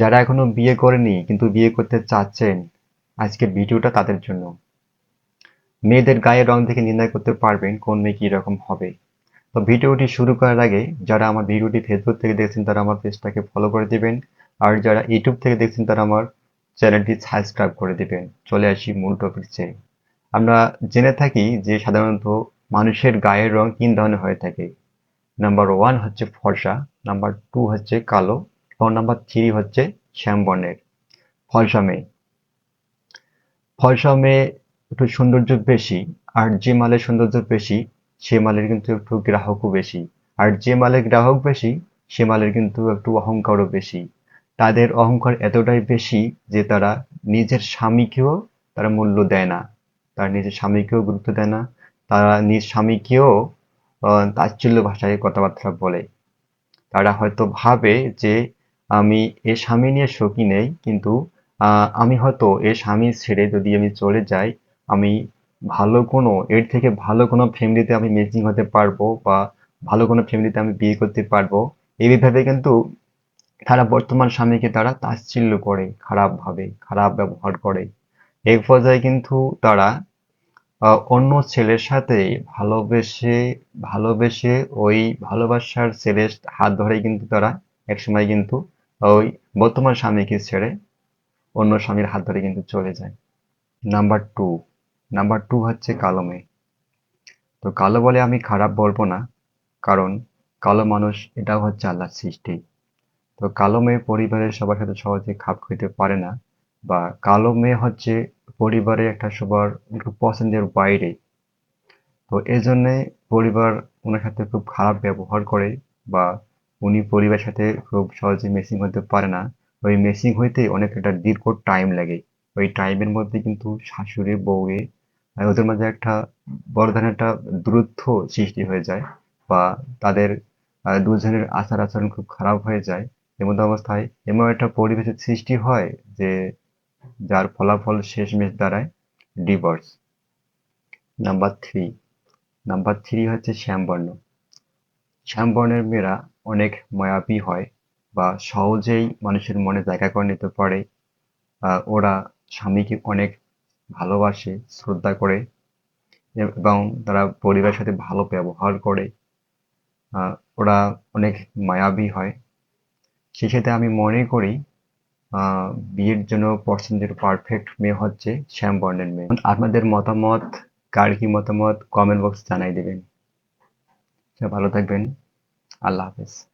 যারা এখনও বিয়ে করেনি, কিন্তু বিয়ে করতে চাচ্ছেন, আজকের ভিডিওটা তাদের জন্য। মেয়েদের গায়ের রং দেখে নির্ণয় করতে পারবেন কোন মেয়ে কী রকম হবে। তো ভিডিওটি শুরু করার আগে, যারা আমার ভিডিওটি ফেসবুক থেকে দেখছেন, তারা আমার পেজটাকে ফলো করে দিবেন। আর যারা ইউটিউব থেকে দেখছেন, তারা আমার চ্যানেলটি সাবস্ক্রাইব করে দিবেন। চলে আসি মূল টপিকসে আমরা জেনে থাকি যে সাধারণত মানুষের গায়ের রং তিন ধরনের হয়ে থাকে। নাম্বার ওয়ান হচ্ছে ফর্সা নাম্বার টু হচ্ছে কালো এবং নাম্বার থ্রি হচ্ছে শ্যাম বর্ণের। ফর্সা মেয়ে ফর্সা মেয়ে একটু সৌন্দর্য বেশি, আর যে মালের সৌন্দর্য বেশি, সে মালের কিন্তু একটু গ্রাহকও বেশি, আর যে মালের গ্রাহক বেশি, সে মালের কিন্তু একটু অহংকারও বেশি। তাদের অহংকার এতটাই বেশি যে তারা নিজের স্বামীকেও তারা মূল্য দেয় না, তারা নিজের স্বামীকেও গুরুত্ব দেয় না, তারা নিজ স্বামীকেও তাচ্ছিল্য ভাষায় কথাবার্তা বলে। তারা হয়তো ভাবে যে আমি এ স্বামী নিয়ে শোকি নেই, কিন্তু আমি হয়তো এ স্বামী ছেড়ে যদি আমি চলে যাই, আমি ভালো কোনো, এর থেকে ভালো কোনো ফ্যামিলিতে আমি ম্যাচিং হতে পারব বা ভালো কোনো ফ্যামিলিতে আমি বিয়ে করতে পারব। এইভাবে কিন্তু তারা বর্তমান স্বামীকে তারা তাচ্ছিল্য করে, খারাপভাবে, খারাপ ব্যবহার করে। এক পর্যায়ে কিন্তু তারা অন্য ছেলের সাথে ভালোবেসে ভালোবেসে ওই ভালোবাসার ছেলের হাত ধরে কিন্তু তারা একসময় কিন্তু ওই বর্তমান স্বামীকে ছেড়ে অন্য স্বামীর হাত ধরে কিন্তু চলে যায়। নাম্বার টু নাম্বার টু হচ্ছে কালো মেয়ে। তো কালো বলে আমি খারাপ বলব না, কারণ কালো মানুষ এটাও হচ্ছে আল্লাহর সৃষ্টি। তো কালো মেয়ে পরিবারের সবার সাথে সহজে খাপ খাইতে পারে না, বা কালো মেয়ে হচ্ছে পরিবারের একটা সবার একটু পছন্দের বাইরে। তো এই জন্যে পরিবার ওনার সাথে খুব খারাপ ব্যবহার করে, বা উনি পরিবারের সাথে খুব সহজে মেসিং হতে পারে না। ওই মেসিং হইতে অনেক একটা দীর্ঘ টাইম লাগে। ওই টাইমের মধ্যে কিন্তু শাশুড়ি বউয়ে ওদের মাঝে একটা বড় ধরনের একটা দূরত্ব সৃষ্টি হয়ে যায় বা তাদের দুজনের আচার আচরণ খুব খারাপ হয়ে যায়। এমন অবস্থায় এমন একটা পরিবেশের সৃষ্টি হয় যে, যার ফলাফল শেষমেশ দাঁড়ায় divorce number three number three হচ্ছে শ্যামবর্ণ। শ্যামবর্ণের মেয়েরা অনেক মায়াবী হয় বা সহজেই মানুষের মনে জায়গা করে নিতে পারে। ওরা স্বামীকে অনেক ভালোবাসে, শ্রদ্ধা করে এবং তারা পরিবারের সাথে ভালো ব্যবহার করে। ওরা অনেক মায়াবী হয়। সেই সাথে আমি মনে করি বিয়ের জন্য পছন্দের পারফেক্ট মেয়ে হচ্ছে শ্যাম বর্ণের মেয়ে। আপনাদের মতামত, কার কি মতামত? কমেন্ট বক্স জানাই দেবেন। ভালো থাকবেন। আল্লাহ হাফেজ।